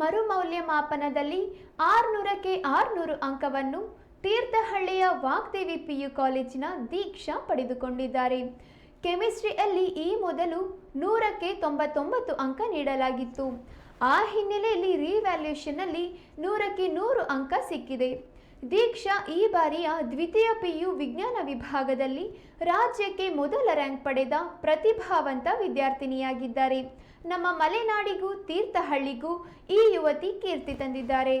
ಮರುಮೌಲ್ಯಮಾಪನದಲ್ಲಿ ಆರುನೂರಕ್ಕೆ ಆರುನೂರು ಅಂಕವನ್ನು ತೀರ್ಥಹಳ್ಳಿಯ ವಾಗ್ದೇವಿ ಪಿಯು ಕಾಲೇಜಿನ ದೀಕ್ಷಾ ಪಡೆದುಕೊಂಡಿದ್ದಾರೆ. ಕೆಮಿಸ್ಟ್ರಿಯಲ್ಲಿ ಈ ಮೊದಲು ನೂರಕ್ಕೆ ತೊಂಬತ್ತೊಂಬತ್ತು ಅಂಕ ನೀಡಲಾಗಿತ್ತು. ಆ ಹಿನ್ನೆಲೆಯಲ್ಲಿ ರಿವ್ಯಾಲ್ಯೂಷನ್ನಲ್ಲಿ ನೂರಕ್ಕೆ ನೂರು ಅಂಕ ಸಿಕ್ಕಿದೆ. ದೀಕ್ಷಾ ಈ ಬಾರಿಯ ದ್ವಿತೀಯ ಪಿಯು ವಿಜ್ಞಾನ ವಿಭಾಗದಲ್ಲಿ ರಾಜ್ಯಕ್ಕೆ ಮೊದಲ ರ್ಯಾಂಕ್ ಪಡೆದ ಪ್ರತಿಭಾವಂತ ವಿದ್ಯಾರ್ಥಿನಿಯಾಗಿದ್ದಾರೆ. ನಮ್ಮ ಮಲೆನಾಡಿಗೂ, ತೀರ್ಥಹಳ್ಳಿಗೂ ಈ ಯುವತಿ ಕೀರ್ತಿ ತಂದಿದ್ದಾರೆ.